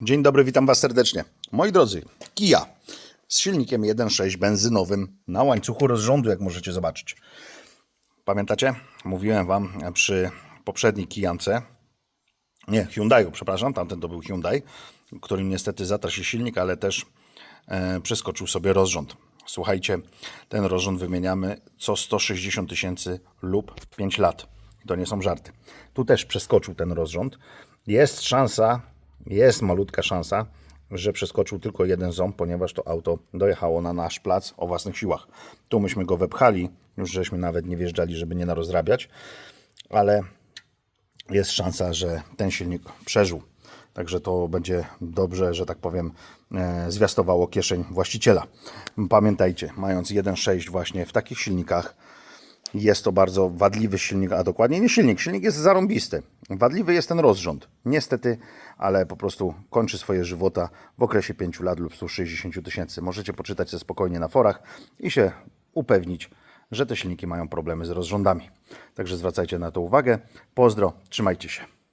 Dzień dobry, witam Was serdecznie. Moi drodzy, Kia z silnikiem 1.6 benzynowym na łańcuchu rozrządu, jak możecie zobaczyć. Pamiętacie? Mówiłem Wam przy poprzedniej Kijance, nie, Hyundai'u, przepraszam, tamten to był Hyundai, którym niestety zatarł się silnik, ale też e, przeskoczył sobie rozrząd. Słuchajcie, ten rozrząd wymieniamy co 160 tysięcy lub 5 lat. To nie są żarty. Tu też przeskoczył ten rozrząd. Jest szansa, jest malutka szansa, że przeskoczył tylko jeden ząb, ponieważ to auto dojechało na nasz plac o własnych siłach. Tu myśmy go wepchali, już żeśmy nawet nie wjeżdżali, żeby nie narozrabiać, ale jest szansa, że ten silnik przeżył. Także to będzie dobrze, że tak powiem, e, zwiastowało kieszeń właściciela. Pamiętajcie, mając 1.6 właśnie w takich silnikach, jest to bardzo wadliwy silnik, a dokładnie nie silnik, silnik jest zarąbisty. Wadliwy jest ten rozrząd. Niestety, ale po prostu kończy swoje żywota w okresie 5 lat lub 160 tysięcy. Możecie poczytać sobie spokojnie na forach i się upewnić, że te silniki mają problemy z rozrządami. Także zwracajcie na to uwagę. Pozdro, trzymajcie się.